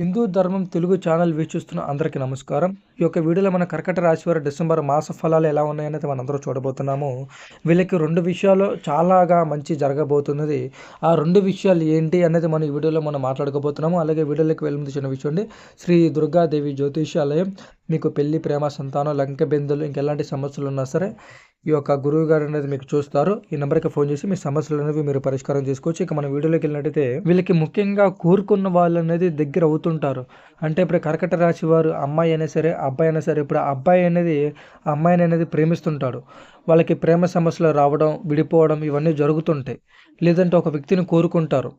హిందూ ధర్మం తెలుగు ఛానల్ వీక్షిస్తున్న అందరికీ నమస్కారం. ఈ యొక్క వీడియోలో మన కర్కట రాశి వారి డిసెంబర్ మాస ఫలాలు ఎలా ఉన్నాయనేది మనందరూ చూడబోతున్నాము. వీళ్ళకి రెండు విషయాలు చాలాగా మంచి జరగబోతున్నది. ఆ రెండు విషయాలు ఏంటి అనేది మనం ఈ వీడియోలో మనం మాట్లాడుకోబోతున్నాము. అలాగే వీడియోలోకి వెళ్ళింది చిన్న విషయం అండి. శ్రీ దుర్గాదేవి జ్యోతిషాలయం. మీకు పెళ్ళి ప్రేమ సంతానం లంక బెందులు ఇంకెలాంటి సమస్యలు ఉన్నా సరే ఈ యొక్క గురువు గారు అనేది మీకు చూస్తారు. ఈ నెంబర్కి ఫోన్ చేసి మీ సమస్యలు అనేవి మీరు పరిష్కారం చేసుకోవచ్చు. ఇక మన వీడియోలోకి వెళ్ళినట్టయితే వీళ్ళకి ముఖ్యంగా కోరుకున్న వాళ్ళు అనేది దగ్గర అవుతుంటారు. అంటే ఇప్పుడు కర్కట రాశి వారు అమ్మాయి అయినా సరే అబ్బాయి అయినా సరే ఇప్పుడు ఆ అబ్బాయి అనేది ఆ అమ్మాయిని అనేది ప్రేమిస్తుంటాడు వాళ్ళకి ప్రేమ సమస్యలు రావడం విడిపోవడం ఇవన్నీ జరుగుతుంటాయి. లేదంటే ఒక వ్యక్తిని కోరుకుంటారు.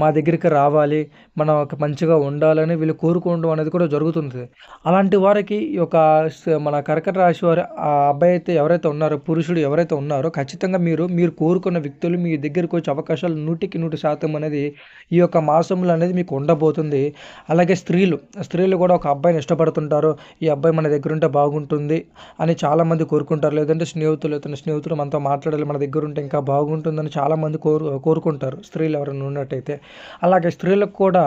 మా దగ్గరికి రావాలి మనం ఒక మంచిగా ఉండాలని వీళ్ళు కోరుకోవడం అనేది కూడా జరుగుతుంది. అలాంటి వారికి ఈ యొక్క మన కర్కట రాశి వారి ఆ అబ్బాయి అయితే ఎవరైతే ఉన్నారో పురుషుడు ఎవరైతే ఉన్నారో ఖచ్చితంగా మీరు మీరు కోరుకున్న వ్యక్తులు మీ దగ్గరికి వచ్చే అవకాశాలు నూటికి నూటి శాతం అనేది ఈ యొక్క మాసంలో అనేది మీకు ఉండబోతుంది. అలాగే స్త్రీలు స్త్రీలు కూడా ఒక అబ్బాయిని ఇష్టపడుతుంటారు. ఈ అబ్బాయి మన దగ్గర ఉంటే బాగుంటుంది అని చాలామంది కోరుకుంటారు. లేదంటే స్నేహితులు ఇతని స్నేహితులు మనతో మాట్లాడాలి మన దగ్గర ఉంటే ఇంకా బాగుంటుందని చాలామంది కోరు కోరుకుంటారు స్త్రీలు ఎవరైనా ఉన్నట్టయితే. అలాగే స్త్రీలకు కూడా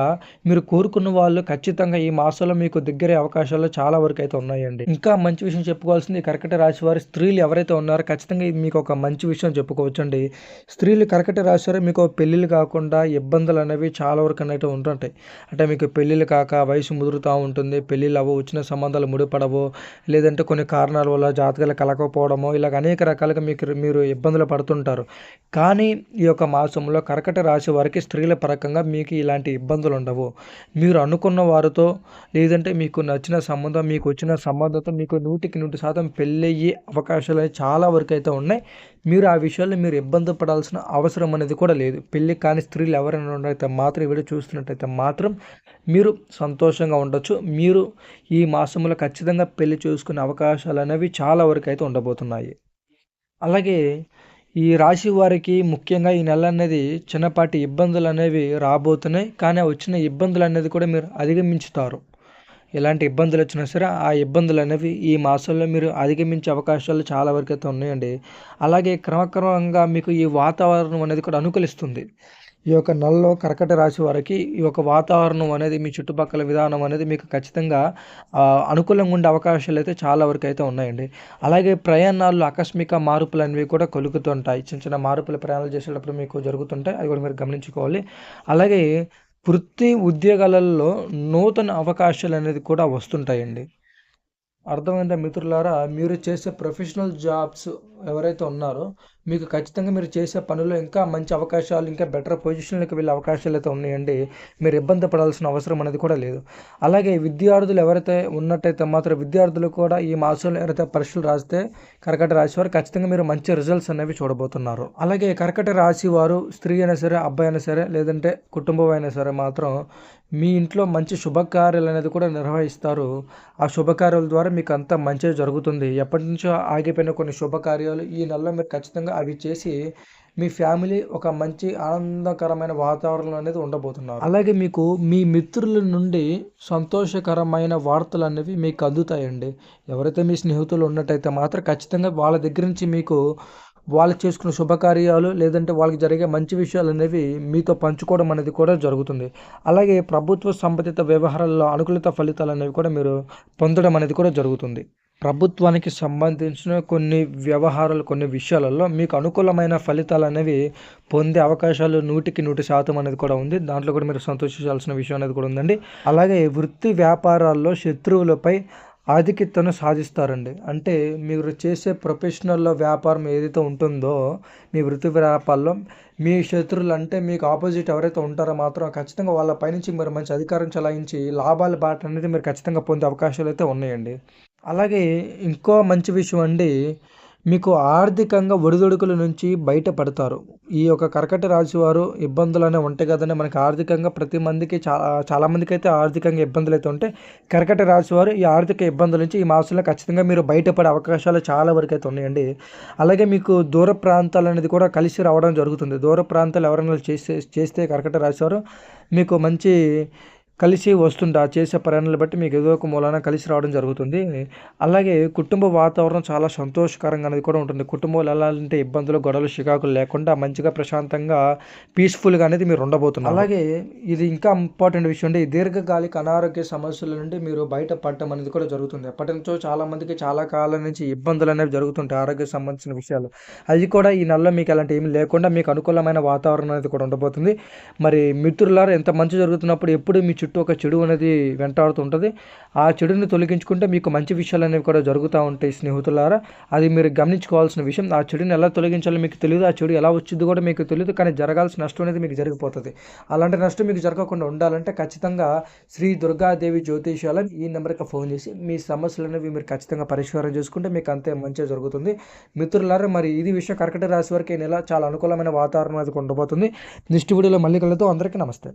మీరు కోరుకున్న వాళ్ళు ఖచ్చితంగా ఈ మాసంలో మీకు దగ్గరే అవకాశాలు చాలా వరకు అయితే ఉన్నాయండి. ఇంకా మంచి విషయం చెప్పుకోవాల్సింది కర్కట రాశి వారి స్త్రీలు ఎవరైతే ఉన్నారో ఖచ్చితంగా ఇది మీకు ఒక మంచి విషయం చెప్పుకోవచ్చండి. స్త్రీలు కర్కట రాశి వారు మీకు పెళ్ళిళ్ళు కాకుండా ఇబ్బందులు అనేవి చాలా వరకు అనేవి ఉంటుంటాయి. అంటే మీకు పెళ్ళిళ్ళు కాక వయసు ముదురుతూ ఉంటుంది పెళ్ళిళ్ళు అవ్వ వచ్చిన సంబంధాలు ముడిపడవు లేదంటే కొన్ని కారణాల వల్ల జాతకాలు కలకపోవడమో ఇలాగ అనేక అనేక రకాలుగా మీకు మీరు ఇబ్బందులు పడుతుంటారు. కానీ ఈ యొక్క మాసంలో కర్కట రాశి వారికి స్త్రీల పరకంగా మీకు ఇలాంటి ఇబ్బందులు ఉండవు. మీరు అనుకున్న వారితో లేదంటే మీకు నచ్చిన సంబంధం మీకు వచ్చిన సంబంధంతో మీకు నూటికి నూటి శాతం పెళ్ళయ్యే అవకాశాలు చాలా వరకు అయితే ఉన్నాయి. మీరు ఆ విషయాల్లో మీరు ఇబ్బంది పడాల్సిన అవసరం అనేది కూడా లేదు. పెళ్ళి కాని స్త్రీలు ఎవరైనా ఉన్నట్టయితే మాత్రం ఈ వీడియో చూస్తున్నట్టయితే మాత్రం మీరు సంతోషంగా ఉండొచ్చు. మీరు ఈ మాసంలో ఖచ్చితంగా పెళ్ళి చూసుకునే అవకాశాలు అనేవి చాలా వరకు అయితే ఉండబోతున్నాయి. అలాగే ఈ రాశి వారికి ముఖ్యంగా ఈ నెల అనేది చిన్నపాటి ఇబ్బందులు అనేవి రాబోతున్నాయి. కానీ వచ్చిన ఇబ్బందులు అనేది కూడా మీరు అధిగమించుతారు. ఎలాంటి ఇబ్బందులు వచ్చినా సరే ఆ ఇబ్బందులు అనేవి ఈ మాసంలో మీరు అధిగమించే అవకాశాలు చాలా వరకు అయితే ఉన్నాయండి. అలాగే క్రమక్రమంగా మీకు ఈ వాతావరణం అనేది కూడా అనుకూలిస్తుంది. ఈ యొక్క నల్లో కర్కట రాశి వారికి ఈ యొక్క వాతావరణం అనేది మీ చుట్టుపక్కల విధానం అనేది మీకు ఖచ్చితంగా అనుకూలంగా ఉండే అవకాశాలు అయితే చాలా వరకు అయితే ఉన్నాయండి. అలాగే ప్రయాణాల్లో ఆకస్మిక మార్పులు అనేవి కూడా కొలుకుతుంటాయి చిన్న చిన్న మార్పులు ప్రయాణాలు చేసేటప్పుడు మీకు జరుగుతుంటాయి. అది కూడా మీరు గమనించుకోవాలి. అలాగే వృత్తి ఉద్యోగాలలో నూతన అవకాశాలు అనేది కూడా వస్తుంటాయండి. అర్థమైందా మిత్రులారా? మీరు చేసే ప్రొఫెషనల్ జాబ్స్ ఎవరైతే ఉన్నారో మీకు ఖచ్చితంగా మీరు చేసే పనుల్లో ఇంకా మంచి అవకాశాలు ఇంకా బెటర్ పొజిషన్లకు వెళ్ళే అవకాశాలు అయితే ఉన్నాయండి. మీరు ఇబ్బంది పడాల్సిన అవసరం అనేది కూడా లేదు. అలాగే విద్యార్థులు ఎవరైతే ఉన్నట్టయితే మాత్రం విద్యార్థులు కూడా ఈ మాసంలో ఎవరైతే పరీక్షలు రాస్తే కర్కట రాశి వారు ఖచ్చితంగా మీరు మంచి రిజల్ట్స్ అనేవి చూడబోతున్నారు. అలాగే కర్కట రాశి వారు స్త్రీ అయినా సరే అబ్బాయి అయినా సరే లేదంటే కుటుంబం అయినా సరే మాత్రం మీ ఇంట్లో మంచి శుభకార్యాలు అనేది కూడా నిర్వహిస్తారు. ఆ శుభకార్యాల ద్వారా మీకు అంతా మంచిగా జరుగుతుంది. ఎప్పటి నుంచో ఆగిపోయిన కొన్ని శుభకార్యాలు ఈ నెలలో మీరు ఖచ్చితంగా అవి చేసి మీ ఫ్యామిలీ ఒక మంచి ఆనందకరమైన వాతావరణం అనేది ఉండబోతున్నారు. అలాగే మీకు మీ మిత్రుల నుండి సంతోషకరమైన వార్తలు అనేవి మీకు అందుతాయండి. ఎవరైతే మీ స్నేహితులు ఉన్నట్టయితే మాత్రం ఖచ్చితంగా వాళ్ళ దగ్గర నుంచి మీకు వాళ్ళు చేసుకున్న శుభకార్యాలు లేదంటే వాళ్ళకి జరిగే మంచి విషయాలు అనేవి మీతో పంచుకోవడం అనేది కూడా జరుగుతుంది. అలాగే ప్రభుత్వ సంబంధిత వ్యవహారాల్లో అనుకూలిత ఫలితాలు అనేవి కూడా మీరు పొందడం అనేది కూడా జరుగుతుంది. ప్రభుత్వానికి సంబంధించిన కొన్ని వ్యవహారాలు కొన్ని విషయాలలో మీకు అనుకూలమైన ఫలితాలు అనేవి పొందే అవకాశాలు నూటికి నూటి శాతం అనేది కూడా ఉంది. దాంట్లో కూడా మీరు సంతోషించాల్సిన విషయం అనేది కూడా ఉందండి. అలాగే వృత్తి వ్యాపారాల్లో శత్రువులపై ఆధిక్యతను సాధిస్తారండి. అంటే మీరు చేసే ప్రొఫెషనల్లో వ్యాపారం ఏదైతే ఉంటుందో మీ వృత్తి వ్యాపారంలో మీ శత్రువులు అంటే మీకు ఆపోజిట్ ఎవరైతే ఉంటారో మాత్రం ఖచ్చితంగా వాళ్ళ పైనుంచి మీరు మంచి అధికారం చలాయించి లాభాల బాట అనేది మీరు ఖచ్చితంగా పొందే అవకాశాలు అయితే ఉన్నాయండి. అలాగే ఇంకో మంచి విషయం అండి మీకు ఆర్థికంగా ఒడిదొడుకుల నుంచి బయటపడతారు. ఈ యొక్క కర్కట రాశి వారు ఇబ్బందులు అనేవి ఉంటాయి కదండి. మనకి ఆర్థికంగా ప్రతి మందికి చాలా చాలామందికి అయితే ఆర్థికంగా ఇబ్బందులు అయితే ఉంటాయి. కర్కట రాశి వారు ఈ ఆర్థిక ఇబ్బందుల నుంచి ఈ మాసంలో ఖచ్చితంగా మీరు బయటపడే అవకాశాలు చాలా వరకు అయితే ఉన్నాయండి. అలాగే మీకు దూర ప్రాంతాలు అనేది కూడా కలిసి రావడం జరుగుతుంది. దూర ప్రాంతాలు ఎవరైనా చేస్తే చేస్తే కర్కట రాశి వారు మీకు మంచి కలిసి వస్తుంది? చేసే ప్రయాణాలు బట్టి మీకు ఏదో ఒక మూలాన కలిసి రావడం జరుగుతుంది. అలాగే కుటుంబ వాతావరణం చాలా సంతోషకరంగా అనేది కూడా ఉంటుంది. కుటుంబాలు వెళ్ళాలంటే ఇబ్బందులు గొడవలు చికాకులు లేకుండా మంచిగా ప్రశాంతంగా పీస్ఫుల్గా అనేది మీరు ఉండబోతున్నారు. అలాగే ఇది ఇంకా ఇంపార్టెంట్ విషయం అంటే దీర్ఘకాలిక అనారోగ్య సమస్యల నుండి మీరు బయట పడటం అనేది కూడా జరుగుతుంది. ఎప్పటి నుంచో చాలా మందికి చాలా కాలం నుంచి ఇబ్బందులు అనేవి జరుగుతుంటాయి ఆరోగ్య సంబంధించిన విషయాలు. అది కూడా ఈ నెలలో మీకు అలాంటి ఏమి లేకుండా మీకు అనుకూలమైన వాతావరణం అనేది కూడా ఉండబోతుంది. మరి మిత్రులారా ఎంత మంచి జరుగుతున్నప్పుడు ఎప్పుడు మీ చుట్టూ ఒక చెడు అనేది వెంటాడుతూ ఉంటుంది. ఆ చెడుని తొలగించుకుంటే మీకు మంచి విషయాలు అనేవి కూడా జరుగుతూ ఉంటాయి స్నేహితులారా. అది మీరు గమనించుకోవాల్సిన విషయం. ఆ చెడుని ఎలా తొలగించాలో మీకు తెలియదు ఆ చెడు ఎలా వచ్చింది కూడా మీకు తెలియదు కానీ జరగాల్సిన నష్టం అనేది మీకు జరిగిపోతుంది. అలాంటి నష్టం మీకు జరగకుండా ఉండాలంటే ఖచ్చితంగా శ్రీ దుర్గాదేవి జ్యోతిషాలయం ఈ నెంబర్కి ఫోన్ చేసి మీ సమస్యలు అనేవి మీరు ఖచ్చితంగా పరిష్కారం చేసుకుంటే మీకు అంతే మంచిగా జరుగుతుంది. మిత్రులారా మరి ఇది విషయం కర్కట రాశి వరకు ఈ నెల చాలా అనుకూలమైన వాతావరణం అది ఉండబోతుంది. నెక్స్ట్ వీడియోలో మళ్ళీ కలుగుతూ అందరికీ నమస్తే.